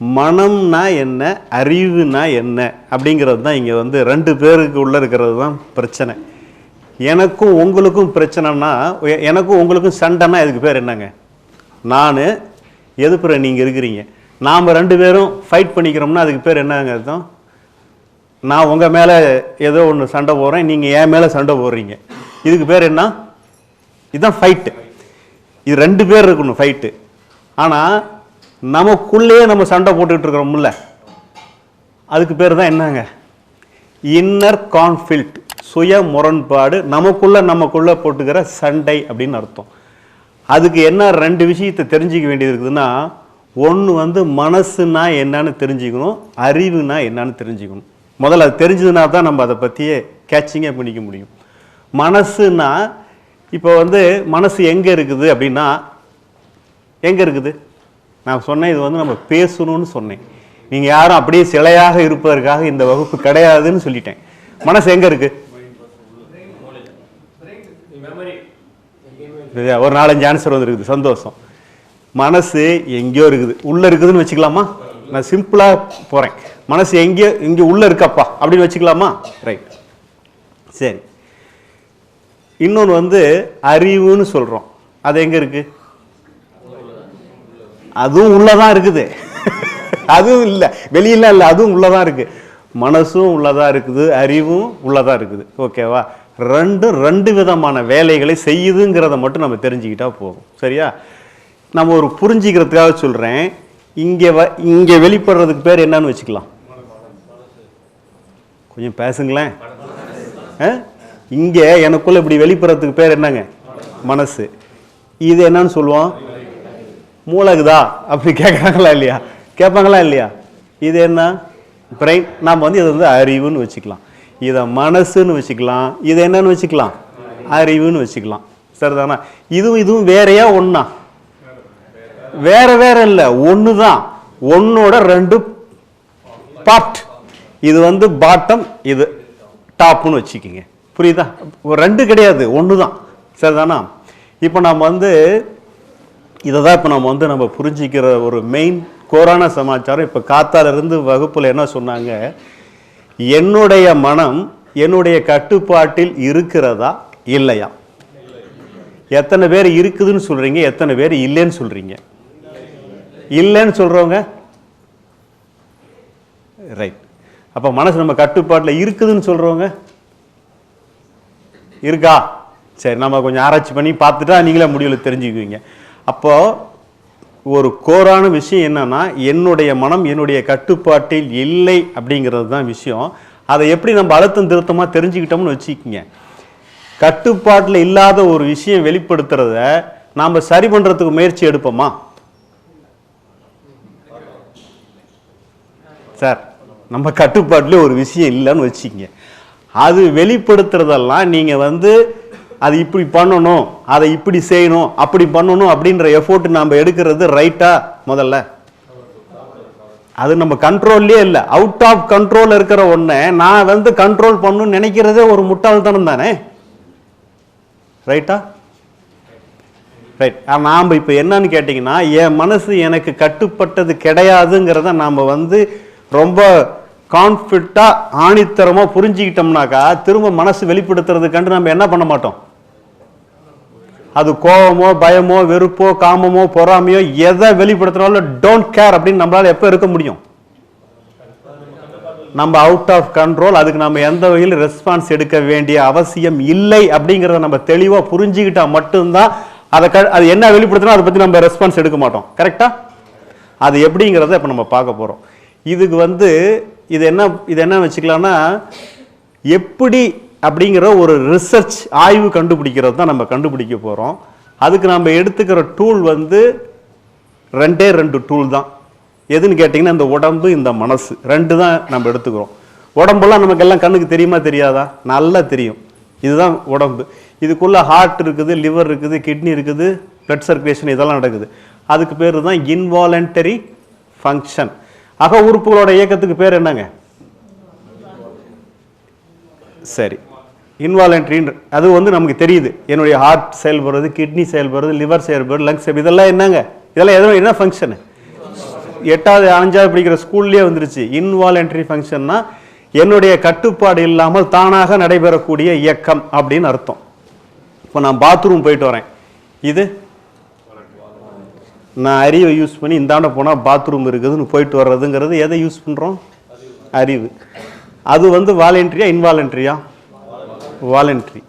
மனம்னா என்ன அறிவுனா என்ன அப்படிங்கிறது தான் இங்கே வந்து ரெண்டு பேருக்கு உள்ளே இருக்கிறது தான் பிரச்சனை. எனக்கும் உங்களுக்கும் பிரச்சனைனா எனக்கும் உங்களுக்கும் சண்டைனா இதுக்கு பேர் என்னங்க? நான் எதுப்புற நீங்கள் இருக்கிறீங்க? நாம் ரெண்டு பேரும் ஃபைட் பண்ணிக்கிறோம்னா அதுக்கு பேர் என்னங்க அர்த்தம்? நான் உங்கள் மேலே ஏதோ ஒன்று சண்டை போடுறேன் நீங்கள் என் மேலே சண்டை போடுறீங்க. இதுக்கு பேர் என்ன? இதுதான் ஃபைட்டு இது ரெண்டு பேர் இருக்கணும் ஃபைட்டு ஆனால் நமக்குள்ளேயே நம்ம சண்டை போட்டுக்கிட்டு இருக்கிறோம்ல. அதுக்கு பேர் தான் என்னங்க? இன்னர் கான்ஃபில்ட் சுய முரண்பாடு நமக்குள்ள நமக்குள்ள போட்டுக்கிற சண்டை அப்படின்னு அர்த்தம். அதுக்கு என்ன ரெண்டு விஷயத்தை தெரிஞ்சுக்க வேண்டியது இருக்குதுன்னா ஒன்று வந்து மனசுனா என்னன்னு தெரிஞ்சுக்கணும் அறிவுனா என்னன்னு தெரிஞ்சுக்கணும். முதல்ல அது தெரிஞ்சதுனா தான் நம்ம அதை பற்றியே கேட்சிங்கே பண்ணிக்க முடியும். மனசுனா இப்போ வந்து மனசு எங்கே இருக்குது அப்படின்னா எங்கே இருக்குது? நான் சொன்னேன் இது வந்து நம்ம பேசணும்னு சொன்னேன். நீங்கள் யாரும் அப்படியே சிலையாக இருப்பதற்காக இந்த வகுப்பு கிடையாதுன்னு சொல்லிட்டேன். மனசு எங்கே இருக்கு? ஒரு நாலஞ்சு ஆன்சர் வந்துருக்குது. சந்தோஷம். மனசு எங்கேயோ இருக்குது. உள்ளே இருக்குதுன்னு வச்சுக்கலாமா? நான் சிம்பிளாக போகிறேன் மனசு எங்கேயோ இங்கே உள்ளே இருக்கப்பா அப்படின்னு வச்சுக்கலாமா? ரைட் சரி. இன்னொன்று வந்து அறிவுன்னு சொல்கிறோம் அது எங்கே இருக்குது அதுவும் உள்ளதான் இருக்குது. அதுவும் இல்லை. வெளியில இல்லை அதுவும் உள்ளதான் இருக்கு. மனசும் உள்ளதா இருக்குது அறிவும் உள்ளதா இருக்குது. ஓகேவா? ரெண்டும் ரெண்டு விதமான வேலைகளை செய்யுதுங்கிறத மட்டும் நம்ம தெரிஞ்சுக்கிட்டா போதும். சரியா? நம்ம ஒரு புரிஞ்சிக்கிறதுக்காக சொல்கிறேன் இங்கே வ இங்கே வெளிப்படுறதுக்கு பேர் என்னன்னு வச்சுக்கலாம். கொஞ்சம் பேசுங்களேன். ஆ? இங்கே எனக்குள்ளே இப்படி வெளிப்படுறதுக்கு பேர் என்னங்க? மனசு. இது என்னன்னு சொல்லுவோம்? மூலகுதா அப்படி கேட்குறாங்களா இல்லையா? கேட்பாங்களா இல்லையா? இது என்ன? பிரெயின். நாம் வந்து இது வந்து அறிவுன்னு வச்சுக்கலாம். இதை மனசுன்னு வச்சுக்கலாம். இது என்னன்னு வச்சுக்கலாம்? அறிவுன்னு வச்சுக்கலாம். சரிதானா? இதுவும் இதுவும் வேறையா ஒன்றா வேற வேற இல்லை. ஒன்று தான் ஒன்னோட ரெண்டு பார்ட் இது வந்து பாட்டம் இது டாப்னு வச்சுக்கிங்க. புரியுதா? ஒரு ரெண்டு கிடையாது. ஒன்று தான் சரிதானா? இப்போ நம்ம வந்து இதை தான் இப்போ நம்ம வந்து நம்ம புரிஞ்சிக்கிற ஒரு மெயின் கோரான சமாச்சாரம். இப்போ காத்தாலிருந்து வகுப்பில் என்ன சொன்னாங்க? என்னுடைய மனம் என்னுடைய கட்டுப்பாட்டில் இருக்கிறதா? இல்லையா? எத்தனை பேர் இருக்குதுன்னு சொல்கிறீங்க எத்தனை பேர் இல்லைன்னு சொல்கிறீங்க இல்லைன்னு சொல்கிறவங்க ரைட் அப்போ மனசு நம்ம கட்டுப்பாட்டில் இருக்குதுன்னு சொல்கிறவங்க இருக்கா? சரி நம்ம கொஞ்சம் ஆராய்ச்சி பண்ணி பார்த்துட்டா நீங்களே முடிவில் தெரிஞ்சுக்குவீங்க. அப்போ ஒரு கோரான விஷயம் என்னன்னா என்னுடைய மனம் என்னுடைய கட்டுப்பாட்டில் இல்லை அப்படிங்கிறது தான் விஷயம். அதை எப்படி நம்ம அழுத்தம் திருத்தமாக தெரிஞ்சுக்கிட்டோம்னு வச்சுக்கிங்க. கட்டுப்பாட்டில் இல்லாத ஒரு விஷயம் வெளிப்படுத்துறத நாம் சரி பண்ணுறதுக்கு முயற்சி எடுப்போமா? சார் நம்ம கட்டுப்பாட்டிலே ஒரு விஷயம் இல்லைன்னு வச்சுக்கங்க. அது வெளிப்படுத்துறதெல்லாம் நீங்கள் வந்து அது இப்படி பண்ணணும் அதை இப்படி செய்யணும் அப்படி பண்ணணும் அப்படின்ற எஃபோர்ட் நம்ம எடுக்கிறது ரைட்டா முதல்ல? அது நம்ம கண்ட்ரோல்லே இல்லை. அவுட் ஆஃப் கண்ட்ரோல் இருக்கிற ஒன்றை நான் வந்து கண்ட்ரோல் பண்ணணும்னு நினைக்கிறதே ஒரு முட்டாள்தனம் தானே? ரைட்டா ரைட் நாம் இப்போ என்னன்னு கேட்டிங்கன்னா என் மனசு எனக்கு கட்டுப்பட்டது கிடையாதுங்கிறத நாம் வந்து ரொம்ப கான்ஃபிட்டாக ஆணித்தரமாக புரிஞ்சுக்கிட்டோம்னாக்கா திரும்ப மனசு வெளிப்படுத்துறதுக்கண்டு நம்ம என்ன பண்ண மாட்டோம்? அது கோபமோ பயமோ வெறுப்போ காமமோ பொறாமையோ எதை வெளிப்படுத்தினாலும் டோன்ட் கேர் அப்படின்னு நம்மளால எப்போ இருக்க முடியும்? நம்ம அவுட் ஆஃப் கண்ட்ரோல் அதுக்கு நம்ம எந்த வகையில் ரெஸ்பான்ஸ் எடுக்க வேண்டிய அவசியம் இல்லை அப்படிங்கிறத நம்ம தெளிவாக புரிஞ்சுக்கிட்டா மட்டும்தான் அதை க அது என்ன வெளிப்படுத்தினா அதை பற்றி நம்ம ரெஸ்பான்ஸ் எடுக்க மாட்டோம். கரெக்டாக அது எப்படிங்கிறத இப்போ நம்ம பார்க்க போகிறோம் இதுக்கு வந்து இது என்ன இது என்ன வச்சுக்கலாம்னா எப்படி அப்படிங்கிற ஒரு ரிசர்ச் ஆய்வு கண்டுபிடிக்கிறது தான் நம்ம கண்டுபிடிக்க போகிறோம் அதுக்கு நம்ம எடுத்துக்கிற டூல் வந்து ரெண்டே ரெண்டு டூல் தான். எதுன்னு கேட்டிங்கன்னா இந்த உடம்பு இந்த மனசு. ரெண்டு தான் நம்ம எடுத்துக்கிறோம். உடம்பெல்லாம் நமக்கு எல்லாம் கண்ணுக்கு தெரியுமா தெரியாதா? நல்லா தெரியும். இதுதான் உடம்பு. இதுக்குள்ளே ஹார்ட் இருக்குது லிவர் இருக்குது கிட்னி இருக்குது பிளட் சர்க்குலேஷன் இதெல்லாம் நடக்குது. அதுக்கு பேர் தான் இன்வாலண்டரி ஃபங்க்ஷன் அக உறுப்புகளோட இயக்கத்துக்கு பேர் என்னங்க? சரி. இன்வாலண்ட்ரின்ற அது வந்து நமக்கு தெரியுது. என்னுடைய ஹார்ட் செயல்படுறது கிட்னி செயல்படுறது லிவர் செயல்படுறது லங்ஸ் இதெல்லாம் என்னங்க? இதெல்லாம் எதுவும் என்ன ஃபங்க்ஷனு எட்டாவது அஞ்சாவது படிக்கிற ஸ்கூல்லேயே வந்துருச்சு. இன்வாலண்ட்ரி ஃபங்க்ஷன்னா என்னுடைய கட்டுப்பாடு இல்லாமல் தானாக நடைபெறக்கூடிய இயக்கம் அப்படின்னு அர்த்தம். இப்போ நான் பாத்ரூம் போயிட்டு வரேன். இது? நான் அறிவை யூஸ் பண்ணி இந்தாண்ட போனால் பாத்ரூம் இருக்குதுன்னு போயிட்டு வர்றதுங்கிறது எதை யூஸ் பண்ணுறோம் அறிவு. அது வந்து வாலண்ட்ரியா இன்வாலண்ட்ரியா வாலண்ட்ரி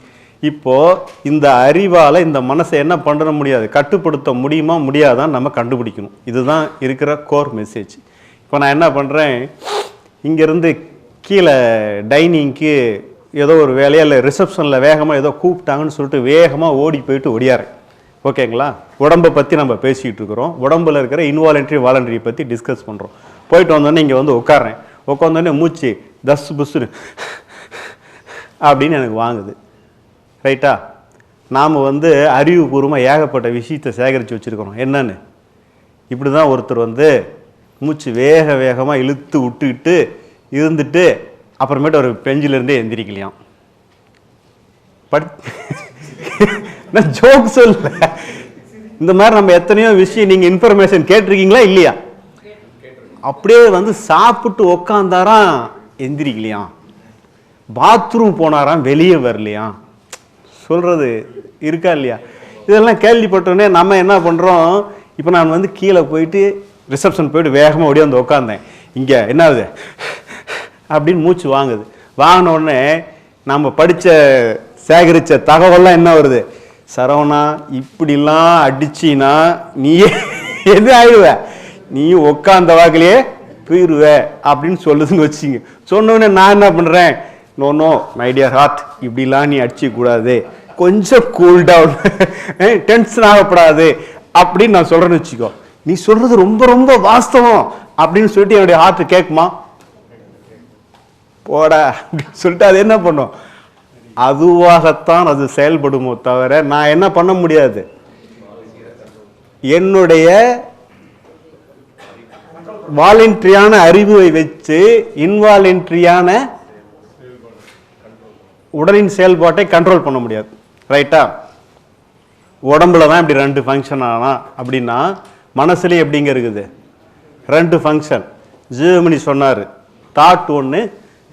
இப்போது இந்த அறிவால் இந்த மனசை என்ன பண்ண முடியாது? கட்டுப்படுத்த முடியுமா? முடியாதான் நம்ம கண்டுபிடிக்கணும். இதுதான் இருக்கிற கோர் மெசேஜ் இப்போ நான் என்ன பண்ணுறேன் இங்கேருந்து கீழே டைனிங்க்கு ஏதோ ஒரு வேலையில் ரிசப்ஷனில் வேகமாக ஏதோ கூப்பிட்டாங்கன்னு சொல்லிட்டு வேகமாக ஓடி போயிட்டு ஒடியாரேன் ஓகேங்களா? உடம்பை பற்றி நம்ம பேசிக்கிட்டு இருக்கிறோம். உடம்புல இருக்கிற இன்வாலண்ட்ரி வாலண்டரி பற்றி டிஸ்கஸ் பண்ணுறோம் போயிட்டு வந்தோடனே இங்கே வந்து உட்காறேன் உட்காந்தோடனே மூச்சு தஸ் புஸ்ஸுன்னு அப்படின்னு எனக்கு வாங்குது. ரைட்டா? நாம் வந்து அறிவுபூர்வமாக ஏகப்பட்ட விஷயத்தை சேகரித்து வச்சுருக்கிறோம். என்னன்னு? இப்படி தான் ஒருத்தர் வந்து மூச்சு வேக வேகமாக இழுத்து விட்டுக்கிட்டு இருந்துட்டு அப்புறமேட்டு ஒரு பெஞ்சிலிருந்தே எந்திரிக்கலையாம். பட் நான் ஜோக் சொல்ல இந்த மாதிரி நம்ம எத்தனையோ விஷயம் நீங்கள் இன்ஃபர்மேஷன் கேட்டிருக்கீங்களா இல்லையா? அப்படியே வந்து சாப்பிட்டு உக்காந்தாராம். எந்திரிக்கலையாம் பாத்ரூம் போனாராம் வெளியே வரலையாம் சொல்கிறது இருக்கா இல்லையா? இதெல்லாம் கேள்விப்பட்டோடனே நம்ம என்ன பண்ணுறோம் இப்போ நான் வந்து கீழே போயிட்டு ரிசப்ஷன் போயிட்டு வேகமாக ஓடி வந்து உட்காந்தேன் இங்கே என்ன ஆகுது அப்படின்னு மூச்சு வாங்குது. வாங்கின உடனே நம்ம படித்த சேகரித்த தகவல்லாம் என்ன வருது? சரவணா இப்படிலாம் அடிச்சின்னா நீயே எது ஆயிடுவ? நீ உட்காந்த வாக்கிலேயே போயிடுவ அப்படின்னு சொல்லுதுன்னு வச்சுங்க. சொன்னோடனே நான் என்ன பண்ணுறேன் no no my dear heart இப்படிலாம் நீ அடிச்சிக்கூடாது கொஞ்சம் கூல் டவுன் டென்ஷன் ஆகப்படாது. அப்படின்னு நான் சொல்கிறேன்னு வச்சுக்கோ. நீ சொல்கிறது ரொம்ப ரொம்ப வாஸ்தவம். அப்படின்னு சொல்லிட்டு என்னுடைய ஹார்ட் கேட்குமா போடா. அப்படின்னு சொல்லிட்டு அது என்ன பண்ணும்? அதுவாகத்தான் அது செயல்படுமோ தவிர நான் என்ன பண்ண முடியாது? என்னுடைய வாலண்ட்ரியான அறிவை வச்சு இன்வாலண்ட்ரியான உடலின் செயல்பாட்டை கண்ட்ரோல் பண்ண முடியாது. ரைட்டா உடம்புல தான் இப்படி ரெண்டு ஃபங்க்ஷன் ஆனா அப்படின்னா மனசுலேயே எப்படிங்க இருக்குது? ரெண்டு ஃபங்க்ஷன் ஜீவமணி சொன்னார் தாட் ஒன்று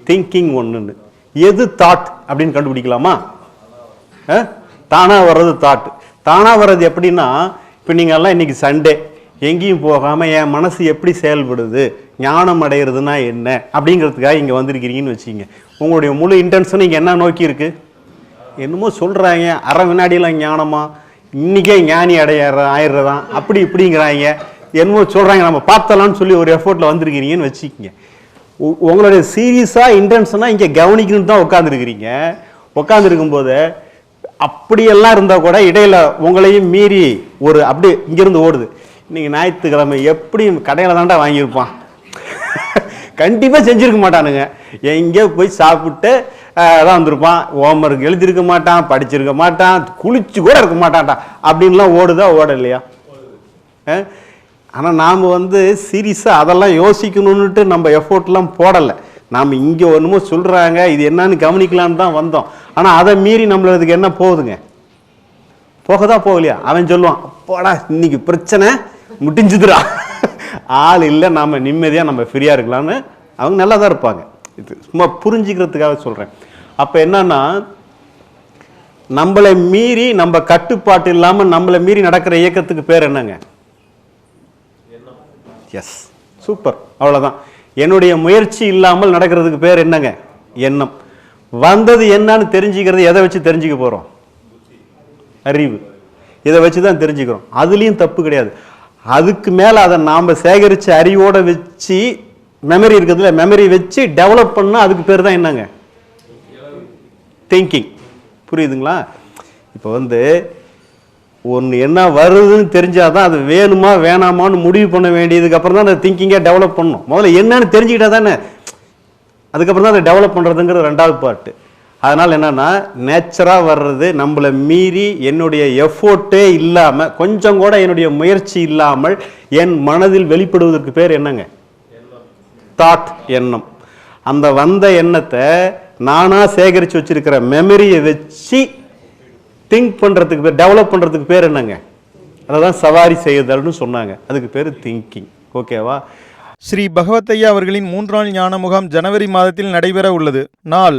திங்கிங் ஒன்றுன்னு எது தாட் அப்படின்னு கண்டுபிடிக்கலாமா? தானாக வர்றது தாட் தானாக வர்றது எப்படின்னா இப்போ நீங்கள்லாம் இன்னைக்கு சண்டே எங்கேயும் போகாமல் என் மனசு எப்படி செயல்படுது ஞானம் அடையிறதுனா என்ன அப்படிங்கிறதுக்காக இங்கே வந்திருக்கிறீங்கன்னு வச்சுங்க உங்களுடைய முழு இன்டென்ஷன் இங்கே என்ன நோக்கியிருக்கு என்னமோ சொல்கிறாங்க அரை வினாடியில் ஞானமா இன்றைக்கே ஞானி அடைய ஆயிடுறதான் அப்படி இப்படிங்கிறாங்க. என்னமோ சொல்கிறாங்க நம்ம பார்த்தலாம்னு சொல்லி ஒரு எஃபோர்ட்டில் வந்திருக்கிறீங்கன்னு வச்சுக்கோங்க. உ- உங்களுடைய சீரியஸாக இன்டென்ஷனாக இங்கே கவனிக்கணும்னு தான் உட்காந்துருக்கிறீங்க உட்காந்துருக்கும் போது அப்படியெல்லாம் இருந்தால் கூட இடையில் உங்களையும் மீறி ஒரு அப்படி இங்கேருந்து ஓடுது. இன்னைக்கு ஞாயிற்றுக்கிழமை எப்படி கடையில் தாண்டா வாங்கியிருப்பான். கண்டிப்பாக செஞ்சுருக்க மாட்டானுங்க. எங்கேயோ போய் சாப்பிட்டு தான் வந்திருப்பான். ஹோம்ஒர்க் எழுதியிருக்க மாட்டான் படிச்சிருக்க மாட்டான் குளிச்சு கூட இருக்க மாட்டான்டா. அப்படின்லாம் ஓடுதா ஓடலையா? ஆனால் நாம் வந்து சீரியஸாக அதெல்லாம் யோசிக்கணுன்னுட்டு நம்ம எஃபோர்ட்லாம் போடலை. நாம் இங்கே ஒன்றுமோ சொல்கிறாங்க இது என்னன்னு கவனிக்கலான்னு தான் வந்தோம். ஆனால் அதை மீறி நம்மளுக்கு என்ன போகுதுங்க? போகதா போகலையா? அவன் சொல்லுவான் போடா இன்னைக்கு பிரச்சனை முடிஞ்சுதுடா. ஆள் இல்லை நாம் நிம்மதியாக நம்ம ஃப்ரீயாக இருக்கலாம்னு அவங்க நல்லா தான் இருப்பாங்க. இது சும்மா புரிஞ்சுக்கிறதுக்காக சொல்கிறேன் அப்போ என்னன்னா நம்மளை மீறி நம்ம கட்டுப்பாட்டு இல்லாமல் நம்மளை மீறி நடக்கிற இயக்கத்துக்கு பேர் என்னங்க? எஸ் சூப்பர் அவ்வளோதான் என்னுடைய முயற்சி இல்லாமல் நடக்கிறதுக்கு பேர் என்னங்க? எண்ணம். வந்தது என்னன்னு தெரிஞ்சுக்கிறது எதை வச்சு தெரிஞ்சுக்க போகிறோம் அறிவு. இதை வச்சு தான் தெரிஞ்சுக்கிறோம். அதுலேயும் தப்பு கிடையாது. அதுக்கு மேலே அதை நாம் சேகரித்த அறிவோட வச்சு மெமரி இருக்கிறதுல மெமரி வச்சு டெவலப் பண்ணால் அதுக்கு பேர் தான் என்னங்க? திங்கிங் புரியுதுங்களா? இப்போ வந்து ஒன்று என்ன வருதுன்னு தெரிஞ்சால் தான் அது வேணுமா வேணாமான்னு முடிவு பண்ண வேண்டியதுக்கு அப்புறம் தான் அந்த திங்கிங்கை டெவலப் பண்ணணும் முதல்ல என்னன்னு தெரிஞ்சுக்கிட்டா தானே அதுக்கப்புறம் தான் அதை டெவலப் பண்ணுறதுங்கிறது ரெண்டாவது பார்ட்டு அதனால் என்னென்னா நேச்சராக வர்றது நம்மளை மீறி என்னுடைய எஃபோர்ட்டே இல்லாமல் கொஞ்சம் கூட என்னுடைய முயற்சி இல்லாமல் என் மனதில் வெளிப்படுவதற்கு பேர் என்னங்க? தாட் எண்ணம். அந்த வந்த எண்ணத்தை நானாக சேகரித்து வச்சிருக்கிற மெமரியை வச்சு திங்க் பண்ணுறதுக்கு பேர் டெவலப் பண்ணுறதுக்கு பேர் என்னங்க? அதை தான் சவாரி செய்யுதல்னு சொன்னாங்க. அதுக்கு பேர் திங்கிங் ஓகேவா ஸ்ரீ பகவத்தையா அவர்களின் மூன்றாள் ஞான முகாம் ஜனவரி மாதத்தில் நடைபெற உள்ளது. நாள்